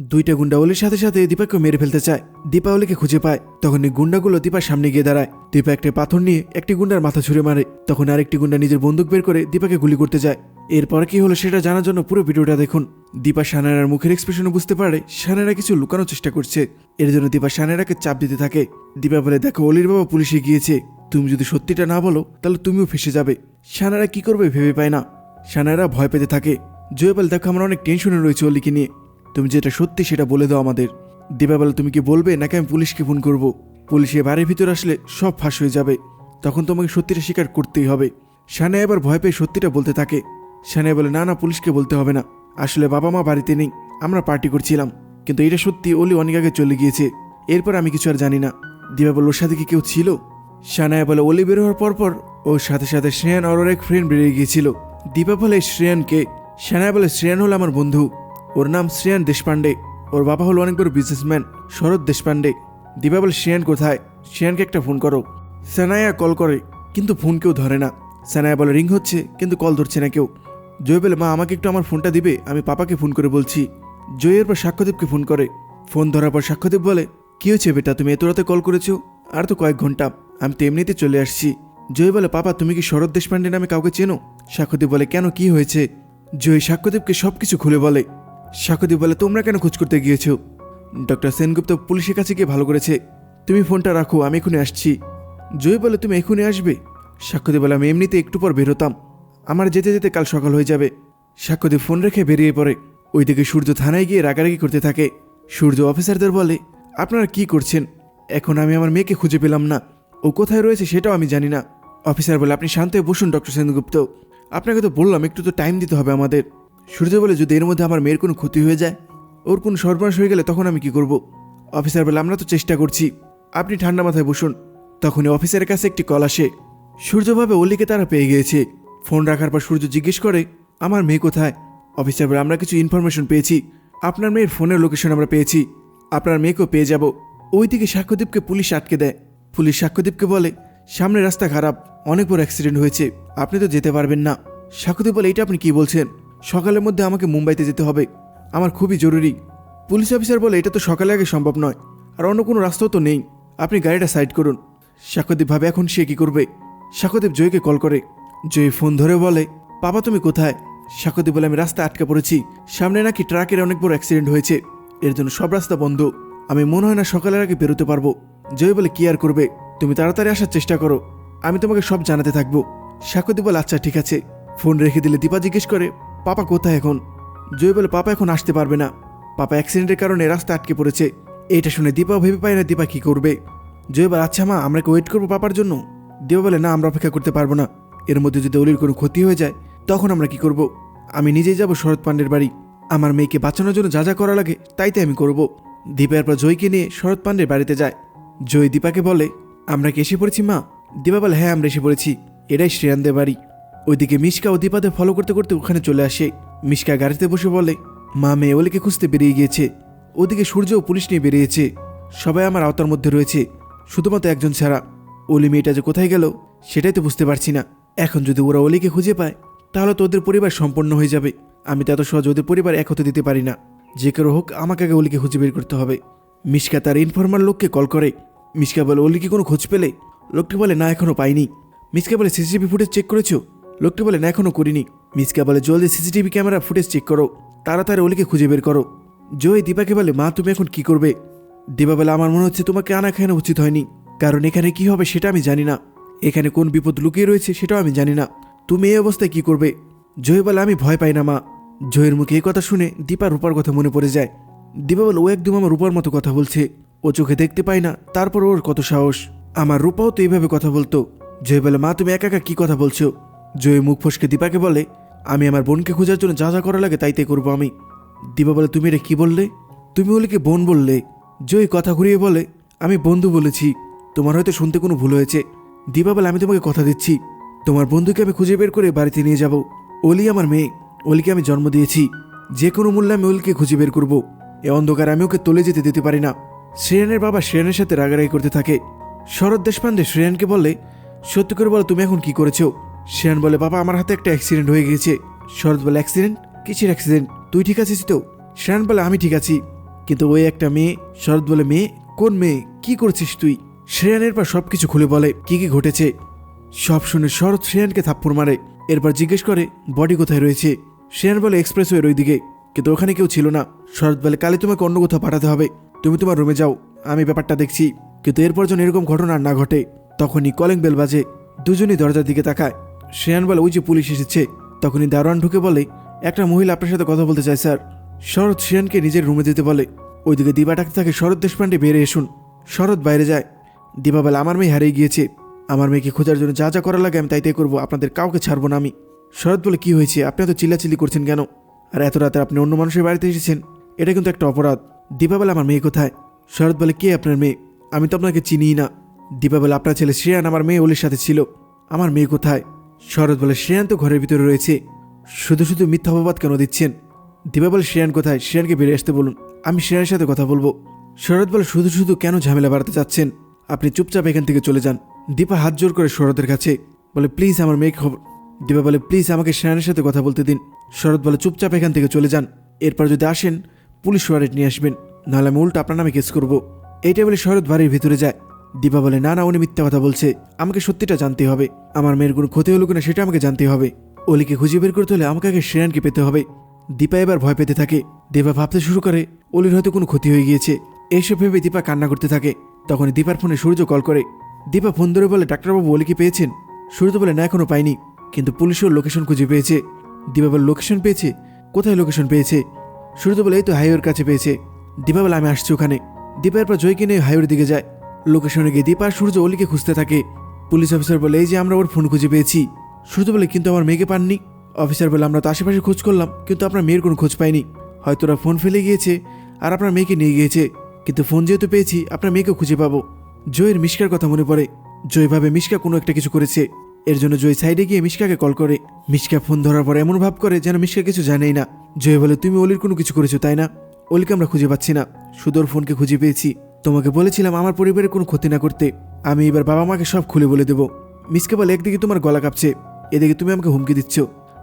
দুইটা গুন্ডা অলির সাথে সাথে দীপাকে মেরে ফেলতে চায়। দীপা অলিকে খুঁজে পায়। তখন এই গুন্ডাগুলো দীপার সামনে গিয়ে দাঁড়ায়। দীপা একটা পাথর নিয়ে একটি গুন্ডার মাথা ছুঁড়ে মারে। তখন আরেকটি গুন্ডা নিজের বন্দুক বের করে দীপাকে গুলি করতে যায়। এরপর কি হলো সেটা জানার জন্য পুরো ভিডিওটা দেখুন। দীপা সানারার মুখের এক্সপ্রেশনে বুঝতে পারে। সানারা কিছু লুকানোর চেষ্টা করছে। এর জন্য দীপা সানারাকে চাপ দিতে থাকে। দীপা বলে, দেখো, অলির বাবা পুলিশে গিয়েছে। তুমি যদি সত্যিটা না বলো, তাহলে তুমিও ফেসে যাবে। সানারা কি করবে ভেবে পায় না। সানারা ভয় পেতে থাকে। জয়পাল, দেখো, আমরা অনেক টেনশনে রয়েছে অলিকে নিয়ে। তুমি যেটা সত্যি সেটা বলে দাও আমাদের। দিবা বলে তুমি কি বলবে, নাকি আমি পুলিশকে ফোন করব? পুলিশে বাড়ির ভিতর আসলে সব ফাঁস হয়ে যাবে। তখন তোমাকে সত্যিটা স্বীকার করতেই হবে। সানা এবার ভয় পেয়ে সত্যিটা বলতে থাকে। সানা বলে, না না, পুলিশকে বলতে হবে না। আসলে বাবা মা বাড়িতে নেই। আমরা পার্টি করছিলাম। কিন্তু এটা সত্যি অলি অনেক আগে চলে গিয়েছে। এরপর আমি কিছু আর জানি না। দিবা বলে ওর সাথে কি কেউ ছিল? সানায়া বলে, অলি বের হওয়ার পরপর ওর সাথে সাথে শ্রেয়ান আর ওর এক ফ্রেন্ড বেরিয়ে গিয়েছিল। দীপা বলে শ্রেয়ানকে সানায়া বলে, শ্রেয়ান হলো আমার বন্ধু। ওর নাম শ্রেয়ান দেশপান্ডে ওর বাবা হলো অনেক বড় বিজনেসম্যান শরৎ দেশপান্ডে দিবা বলে, শ্রেয়ান, কোথায়? শ্রেয়ানকে একটা ফোন করো। সানায়া কল করে, কিন্তু ফোন কেউ ধরে না। সানায়া বলে, রিং হচ্ছে, কিন্তু কল ধরছে না কেউ। জয় বলে, মা, আমাকে একটু আমার ফোনটা দিবে, আমি পাপাকে ফোন করে বলছি। জয়ের পর সাক্ষ্যদীপকে ফোন করে। ফোন ধরার পর সাক্ষ্যদীপ বলে, কি হয়েছে বেটা, তুমি এত রাতে কল করেছ? আর তো কয়েক ঘণ্টা, আমি তো এমনিতে চলে আসছি। জয় বলে, পাপা, তুমি কি শরৎ দেশপান্ডে নামে কাউকে চেনো? সাক্ষ্যদীপ বলে, কেন, কি হয়েছে? জয় সাক্ষ্যদীপকে সব কিছু খুলে বলে। সাক্ষ্যদীপ বলে, তোমরা কেন খোঁজ করতে গিয়েছো? ডক্টর সেনগুপ্ত পুলিশের কাছে গিয়ে ভালো করেছে, তুমি ফোনটা রাখো, আমি এখনই আসছি। জয় বলে, তুমি এখনই আসবে? সাক্ষ্যদীপ বলে, আমি এমনিতে একটু পর বেরোতাম আমার যেতে যেতে কাল সকাল হয়ে যাবে। সাক্ষ্যদীপ ফোন রেখে বেরিয়ে পড়ে। ওইদিকে সূর্য থানায় গিয়ে রাগারাগি করতে থাকে। সূর্য অফিসারদের বলে, আপনারা কি করছেন? এখন আমি আমার মেয়েকে খুঁজে পেলাম না। ও কোথায় রয়েছে সেটাও আমি জানি না। অফিসার বলে, আপনি শান্ত বসুন, ডক্টর সেনগুপ্ত। আপনাকে তো বললাম, একটু তো টাইম দিতে হবে আমাদের। সূর্য বলে, যদি এর মধ্যে আমার মেয়ের কোনো ক্ষতি হয়ে যায়, ওর কোনো সর্বনাশ হয়ে গেলে তখন আমি কি করব? অফিসার বলে, আমরা তো চেষ্টা করছি। আপনি ঠান্ডা মাথায় বসুন। তখনই অফিসারের কাছে একটি কল আসে। সূর্যভাবে অলিকে তারা পেয়ে গিয়েছে। ফোন রাখার পর সূর্য জিজ্ঞেস করে, আমার মেয়ে কোথায়? অফিসার বলে, আমরা কিছু ইনফরমেশন পেয়েছি। আপনার মেয়ের ফোনের লোকেশন আমরা পেয়েছি। আপনার মেয়েকেও পেয়ে যাব। ওইদিকে সাক্ষ্যদীপকে পুলিশ আটকে দেয়। পুলিশ সাক্ষ্যদীপকে বলে সামনে রাস্তা খারাপ। অনেক বড় অ্যাক্সিডেন্ট হয়েছে। আপনি তো যেতে পারবেন না। সাক্ষ্যদীপ বলে এটা আপনি কি বলছেন? সকালের মধ্যে আমাকে মুম্বাইতে যেতে হবে। আমার খুবই জরুরি। পুলিশ অফিসার বলে, এটা তো সকালে আগে সম্ভব নয়। আর অন্য কোনো রাস্তাও তো নেই। আপনি গাড়িটা সাইড করুন। সাক্ষ্যদীপ ভাবে, এখন সে কি করবে? সাক্ষ্যদীপ জয়কে কল করে। জয় ফোন ধরে বলে বাবা তুমি কোথায়? সাক্ষ্যদীপ বলে, আমি রাস্তা আটকা পড়েছি। সামনে নাকি ট্রাকের অনেক বড় অ্যাক্সিডেন্ট হয়েছে। এর জন্য সব রাস্তা বন্ধ। আমি মনে হয় না সকালের আগে বেরোতে পারব। জয় বলে, কি আর করবে? তুমি তাড়াতাড়ি আসার চেষ্টা করো। আমি তোমাকে সব জানাতে থাকব। সাক্ষ্যদীপ বলে আচ্ছা ঠিক আছে। ফোন রেখে দিলে দীপা জিজ্ঞেস করে পাপা কোথায় এখন? জয় বলে পাপা এখন আসতে পারবে না। পাপা অ্যাক্সিডেন্টের কারণে রাস্তা আটকে পড়েছে। এটা শুনে দীপা ভেবে পায় না দীপা কি করবে। জয় বলে আচ্ছা মা, আমরা কি ওয়েট করব পাপার জন্য? দেব বলে, না, আমরা অপেক্ষা করতে পারব না। এর মধ্যে যদি অলির কোনো ক্ষতি হয়ে যায়, তখন আমরা কি করব? আমি নিজেই যাব শরৎ পাণ্ডের বাড়ি। আমার মেয়েকে বাঁচানোর জন্য যা যা করা লাগে, তাইতে আমি করব। দীপা এরপর জয়কে নিয়ে শরৎ পাণ্ডের বাড়িতে যায়। জয় দীপাকে বলে, আমরা কি এসে পড়েছি মা? দীপা বলে হ্যাঁ আমরা এসে পড়েছি। এটাই শ্রেয়ানদের বাড়ি। ওইদিকে মিশকা ও দীপাদের ফলো করতে করতে ওখানে চলে আসে। মিশকা গাড়িতে বসে বলে, মা মেয়ে অলিকে খুঁজতে বেরিয়ে গিয়েছে। ওদিকে সূর্য ও পুলিশ নিয়ে বেরিয়েছে। সবাই আমার আওতার মধ্যে রয়েছে। শুধুমাত্র একজন ছাড়া। অলি মেয়েটা যে কোথায় গেল, সেটাই তো বুঝতে পারছি না। এখন যদি ওরা অলিকে খুঁজে পায়, তাহলে তো ওদের পরিবার সম্পন্ন হয়ে যাবে। আমি তো এত সহজে ওদের পরিবার এক হতে দিতে পারি না। যে কেউ হোক, আমাকে আগে অলিকে খুঁজে বের করতে হবে। মিশকা তার ইনফরমার লোককে কল করে। মিশকা বলে অলি কি কোনো খোঁজ পেলে? লোকটি বলে, না এখনও পাইনি। মিসকা বলে, সিসিটিভি ফুটেজ চেক করেছ? লোকটি বলে, না, এখনও করিনি। মিসকা বলে, জলদি সিসিটিভি ক্যামেরা ফুটেজ চেক করো। তাড়াতাড়ি ওলিকে খুঁজে বের করো। জয় দীপাকে বলে, মা, তুমি এখন কি করবে? দীপা বলে, আমার মনে হচ্ছে তোমাকে আনা খাওয়ানো উচিত হয়নি। কারণ এখানে কি হবে সেটা আমি জানি না। এখানে কোন বিপদ লুকিয়ে রয়েছে সেটাও আমি জানি না। তুমি এই অবস্থায় কি করবে? জয় বলে, আমি ভয় পাই না, মা। জয়ের মুখে এই কথা শুনে দীপা রূপার কথা মনে পড়ে যায়। দীপা বলে, ও একদম আমার রূপার মতো কথা বলছে। ও চোখে দেখতে পায় না, তারপর ওর কত সাহস। আমার রূপাও তো এইভাবে কথা বলতো। জয় বলে, মা, তুমি একা একা কি কথা বলছো? জয় মুখ ফসকে দীপাকে বলে, আমি আমার বোনকে খোঁজার জন্য যা যা করা লাগে তাইতে করব আমি। দীপা বলে, তুমি এটা কি বললে? তুমি ওলিকে বোন বললে। জয় কথা ঘুরিয়ে বলে, আমি বন্ধু বলেছি, তোমার হয়তো শুনতে কোনো ভুল হয়েছে। দীপা বলে, আমি তোমাকে কথা দিচ্ছি। তোমার বন্ধুকে আমি খুঁজে বের করে বাড়িতে নিয়ে যাব। অলি আমার মেয়ে অলিকে আমি জন্ম দিয়েছি। যে কোনো মূল্যে আমি অলিকে খুঁজে বের করব। এ অন্ধকার আমি ওকে তোলে যেতে দিতে পারি না। শ্রেয়ানের বাবা শ্রেয়ানের সাথে রাগারাগি করতে থাকে। শরৎ দেশপান্ডে শ্রেয়ানকে বলে, সত্যি করে বলো, তুমি এখন কি করেছ? শ্রেয়ান বলে, বাবা, আমার হাতে একটা অ্যাক্সিডেন্ট হয়ে গিয়েছে। শরৎ বলে অ্যাক্সিডেন্ট কিসের অ্যাক্সিডেন্ট তুই ঠিক আছিস তো? শ্রেয়ান বলে, আমি ঠিক আছি। কিন্তু ওই একটা মেয়ে, শরৎ বলে, মেয়ে, কোন মেয়ে? কি করছিস তুই? শ্রেয়ানের পর সব কিছু খুলে বলে, কি কি ঘটেছে? সব শুনে শরৎ শ্রেয়ানকে থাপ্পড় মারে। এরপর জিজ্ঞেস করে বডি কোথায় রয়েছে? শ্রেয়ান বলে এক্সপ্রেস এক্সপ্রেসওয়ের ওই দিকে কিন্তু ওখানে কেউ ছিল না। শরৎ বলে কালে তোমাকে অন্য কোথাও পাঠাতে হবে। তুমি তোমার রুমে যাও। আমি ব্যাপারটা দেখছি। কিন্তু এরপর যেন এরকম ঘটনা না ঘটে, তখনই কলিং বেল বাজে। দুজনই দরজার দিকে তাকায়। শ্রেয়ান বলে ওই যে পুলিশ এসেছে। তখনই দারোয়ান ঢুকে বলে, একটা মহিলা আপনার সাথে কথা বলতে চায়, স্যার। শরৎ শ্রেয়ানকে নিজের রুমে যেতে বলে, ওইদিকে দিবা ডাকতে থাকে শরৎ দেশপান্ডে বেরে এসুন। শরৎ বাইরে যায়। দিবা বলে, আমার মেয়ে হারিয়ে গিয়েছে। আমার মেয়েকে খোঁজার জন্য যা যা করা লাগে আমি তাই তাই করব, আপনাদের কাউকে ছাড়বো না আমি। শরৎ বলে, কি হয়েছে? আপনি এত চিল্লাচিল্লি করছেন কেন? আর এত রাতে আপনি অন্য মানুষের বাড়িতে এসেছেন? এটা কিন্তু একটা অপরাধ। দীপা বলে, আমার মেয়ে কোথায়? শরৎ বলে, কে আপনার মেয়ে? আমি তো আপনাকে চিনিই না। দীপা বলে, আপনার ছেলে শ্রেয়ান আমার মেয়ে ওলির সাথে ছিল। আমার মেয়ে কোথায়? শরৎ বলে শ্রেয়ান তো ঘরের ভিতরে রয়েছে। শুধু শুধু মিথ্যা অপবাদ কেন দিচ্ছেন? দিবা বলে শ্রেয়ান কোথায়? শ্রেয়ানকে বেরিয়ে আসতে বলুন। আমি শ্রেয়ানের সাথে কথা বলব। শরৎ বলে শুধু শুধু কেন ঝামেলা বাড়াতে চাচ্ছেন? আপনি চুপচাপ এখান থেকে চলে যান। দীপা হাত জোর করে শরতের কাছে বলে, প্লিজ আমার মেয়ে খবর দীপা বলে, প্লিজ আমাকে শ্রেয়ানের সাথে কথা বলতে দিন। শরৎ বলে, চুপচাপ এখান থেকে চলে যান। এরপর যদি আসেন, পুলিশ ওয়ারেন্ট নিয়ে আসবেন। নাহলে আমি উল্টো আপনার নামে কেস করব। এইটা বলে শরৎ বাড়ির ভিতরে যায়। দীপা বলে না না উনি মিথ্যা কথা বলছে, আমাকে সত্যিটা জানতে হবে। আমার মেয়ের কোনো ক্ষতি হলো কিনা সেটা আমাকে জানতে হবে। অলিকে খুঁজে বের করতে হলে আমাকে আগে শ্রেয়ানকে পেতে হবে। দীপা এবার ভয় পেতে থাকে। দীপা ভাবতে শুরু করে, অলির হয়তো কোনো ক্ষতি হয়ে গিয়েছে। এইসব ভেবে দীপা কান্না করতে থাকে। তখন দীপার ফোনে সূর্য কল করে, দীপা ফোন ধরে বলে, ডাক্তারবাবু অলিকে পেয়েছেন? সূর্য বলে, না, এখনও পাইনি। কিন্তু পুলিশের লোকেশন খুঁজে পেয়েছে। দীপা বলে, লোকেশন পেয়েছে? কোথায় লোকেশন পেয়েছে? সূর্য বলে, এই তো হাইওয়ের কাছে পেয়েছে। দীপা বলে, আমি আসছি ওখানে। দীপা এরপর জয়কে নিয়ে হাইওয়ের দিকে যায়। লোকেশনে গিয়ে দীপা আর সূর্য অলিকে খুঁজতে থাকে। পুলিশ অফিসার বলে, এই যে আমরা ওর ফোন খুঁজে পেয়েছি। সূর্য বলে, কিন্তু আমার মেয়েকে পাননি। অফিসার বলে, আমরা তো আশেপাশে খোঁজ করলাম, কিন্তু আপনার মেয়ের কোনো খোঁজ পাইনি। হয়তো ওরা ফোন ফেলে গিয়েছে আর আপনার মেয়েকে নিয়ে গিয়েছে। কিন্তু ফোন যেহেতু পেয়েছি, আপনার মেয়েকে খুঁজে পাবো। জয়ের মিশকার কথা মনে পড়ে। জয় ভাবে মিশকা কোনো একটা কিছু করেছে। এর জন্য জয় সাইডে গিয়ে মিশকাকে কল করে। মিশকা ফোন ধরার পর এমন ভাব করে যেন মিশকা কিছু জানেই না। জয় বলে, তুমি অলির কোনো কিছু করেছ, তাই না? অলিকে আমরা খুঁজে পাচ্ছি না। ওর ফোনকে খুঁজে পেয়েছি। তোমাকে বলেছিলাম আমার পরিবারের কোনো ক্ষতি না করতে। আমি এবার বাবা মাকে সব খুলে বলে দেবো। মিসকে বলে, একদিকে তোমার গলা কাঁপছে, এদিকে তুমি আমাকে হুমকি দিচ্ছ।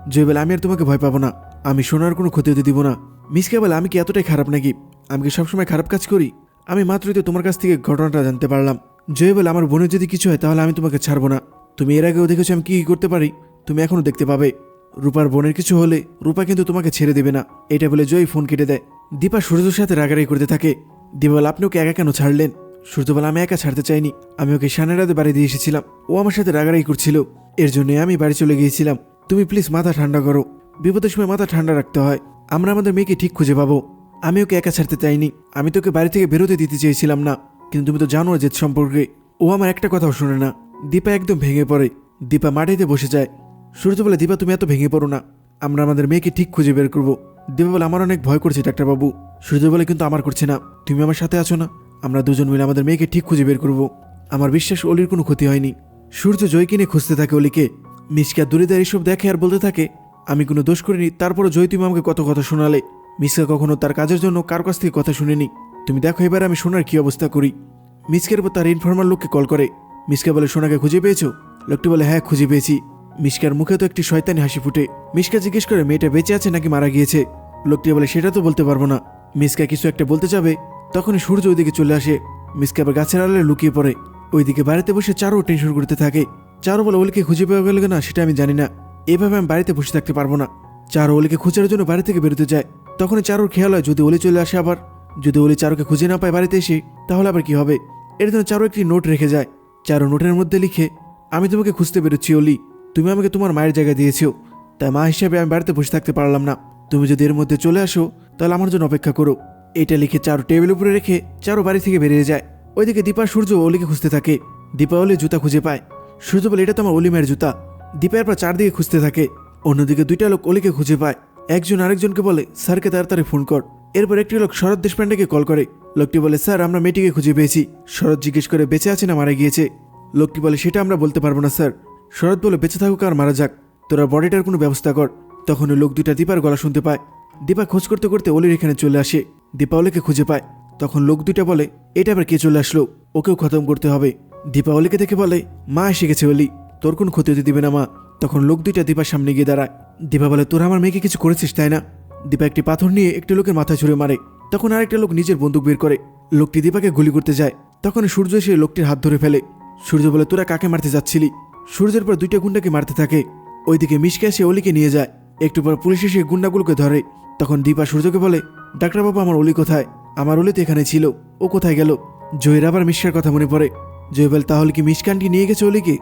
জয় বলে, আমি আর তোমাকে ভয় পাবো না। আমি সোনার কোনো ক্ষতি হতে দিব না। মিসকে বলে, আমি কি এতটাই খারাপ নাকি? আমি কি সবসময় খারাপ কাজ করি? আমি মাত্রই তো তোমার কাছ থেকে ঘটনাটা জানতে পারলাম। জয় বলে, আমার বোনের যদি কিছু হয়, তাহলে আমি তোমাকে ছাড়বো না। তুমি এর আগেও দেখেছ আমি কি কি করতে পারি? তুমি এখনও দেখতে পাবে। রূপার বোনের কিছু হলে রূপা কিন্তু তোমাকে ছেড়ে দেবে না। এটা বলে জয় ফোন কেটে দেয়। দীপা সূর্যর সাথে রাগারাগি করতে থাকে। দীপা বলে আপনি ওকে একা কেন ছাড়লেন? সূর্যবেলা, আমি একা ছাড়তে চাইনি। আমি ওকে সানের রাতে বাড়ি দিয়ে এসেছিলাম। ও আমার সাথে রাগারাগি করছিল। এর জন্য আমি বাড়ি চলে গিয়েছিলাম। তুমি প্লিজ মাথা ঠান্ডা করো। বিপদের সময় মাথা ঠান্ডা রাখতে হয়। আমরা আমাদের মেয়েকে ঠিক খুঁজে পাবো। আমি ওকে একা ছাড়তে চাইনি। আমি তোকে বাড়ি থেকে বেরোতে দিতে চেয়েছিলাম না। কিন্তু তুমি তো জানো জেদ সম্পর্কে। ও আমার একটা কথাও শোনে না। দীপা একদম ভেঙে পড়ে। দীপা মাটিতে বসে যায়। সূর্য বলে দীপা, তুমি এত ভেঙে পড়ো না। আমরা আমাদের মেয়েকে ঠিক খুঁজে বের করব। দীপা বলে, আমার অনেক ভয় করছে ডাক্তারবাবু। সূর্য বলে, কিন্তু আমার করছে না। তুমি আমার সাথে আছো না। আমরা দুজন মিলে আমাদের মেয়েকে ঠিক খুঁজে বের করব। আমার বিশ্বাস, অলির কোনো ক্ষতি হয়নি। সূর্য জয় কিনে খুঁজতে থাকে অলিকে। মিসকা দূরে দাঁড়িয়ে এসব দেখে আর বলতে থাকে, আমি কোনো দোষ করিনি। তারপরও জয়, তুমি আমাকে কত কথা শোনালে। মিসকা কখনো তার কাজের জন্য কার কাছ থেকে কথা শুনিনি। তুমি দেখো, এবার আমি সোনার কি অবস্থা করি? মিসকের উপর তার ইনফরমার লোককে কল করে। মিসকা বলে, সোনাকে খুঁজে পেয়েছ? লোকটি বলে হ্যাঁ খুঁজে পেয়েছি। মিসকার মুখে তো একটি শয়তানি হাসি ফুটে। মিসকা জিজ্ঞেস করে, মেয়েটা বেঁচে আছে নাকি মারা গিয়েছে? লোকটি বলে, সেটা তো বলতে পারব না। মিসকা কিছু একটা বলতে যাবে, তখনই সূর্য ওইদিকে চলে আসে। মিসকা আবার গাছের আড়ালে লুকিয়ে পড়ে। ওইদিকে বাড়িতে বসে চারও টেনশন করতে থাকে। চারও বলে, ওলিকে খুঁজে পাওয়া গেল না সেটা আমি জানি না। এভাবে আমি বাড়িতে বসে থাকতে পারব না। চারও ওলিকে খোঁজার জন্য বাড়ি থেকে বেরোতে যায়। তখনই চারুর খেয়াল হয়, যদি ওলি চলে আসে আবার, যদি ওলি চারুকে খুঁজে না পায় বাড়িতে এসে, তাহলে আবার কি হবে? এর জন্য চারু একটি নোট রেখে যায়। চারু নোটের মধ্যে লিখে, আমি তোমাকে খুঁজতে বেরোচ্ছি অলি তুমি আমাকে তোমার মায়ের জায়গা দিয়েছ। তাই মা হিসেবে আমি বাড়িতে বসে থাকতে পারলাম না। তুমি যদি এর মধ্যে চলে আসো, তাহলে আমার জন্য অপেক্ষা করো। এটা লিখে চারু টেবিল উপরে রেখে চারু বাড়ি থেকে বেরিয়ে যায়। ওইদিকে দীপা, সূর্য অলিকে খুঁজতে থাকে। দীপা অলি জুতা খুঁজে পায়। সূর্য বলে, এটা তো আমার অলিমের জুতা। দীপা এরপর চারদিকে খুঁজতে থাকে। অন্যদিকে দুইটা লোক অলিকে খুঁজে পায়। একজন আরেকজনকে বলে, স্যারকে তাড়াতাড়ি ফোন কর। এরপর একটি লোক শরৎ দেশপান্ডেকে কল করে। লোকটি বলে, স্যার, আমরা মেয়েটিকে খুঁজে পেয়েছি। শরৎ জিজ্ঞেস করে, বেঁচে আছে না মারা গিয়েছে? লোকটি বলে, সেটা আমরা বলতে পারব না, স্যার। শরৎ বলে, বেঁচে থাকুক আর মারা যাক। তোরা বডিটার কোনো ব্যবস্থা কর। তখন লোক দুইটা দীপার গলা শুনতে পায়। দীপা খোঁজ করতে করতে অলির এখানে চলে আসে। দীপা অলিকে খুঁজে পায়। তখন লোক দুইটা বলে, এটা আবার কে চলে আসলো? ওকেও খতম করতে হবে। দীপা অলিকে দেখে বলে, মা এসে গেছে অলি, তোর কোন ক্ষতি হতে দিবে না মা। তখন লোক দুইটা দীপার সামনে গিয়ে দাঁড়ায়। দীপা বলে, তোরা আমার মেয়েকে কিছু করেছিস, তাই না? দীপা একটি পাথর নিয়ে একটি লোকের মাথায় ছুঁড়ে মারে। তখন আরেকটা লোক নিজের বন্দুক বের করে। লোকটি দীপাকে গুলি করতে যায়। তখন সূর্য এসে লোকটির হাত ধরে ফেলে। সূর্য বলে, তোরা কাকে মারতে যাচ্ছিলি? সূর্যের পর দুইটা গুন্ডাকে মারতে থাকে। ওইদিকে মিশকে এসে অলিকে নিয়ে যায়। একটু পর পুলিশ এসে গুন্ডাগুলোকে ধরে। তখন দীপা সূর্যকে বলে ডাক্তারবাবু আমার অলি কোথায়? আমার অলি তো এখানে ছিল। ও কোথায় গেল? জয়ের আবার মিশকার কথা মনে পড়ে। জয় বলে, তাহলে কি মিশকানটি নিয়ে গেছে অলিকে?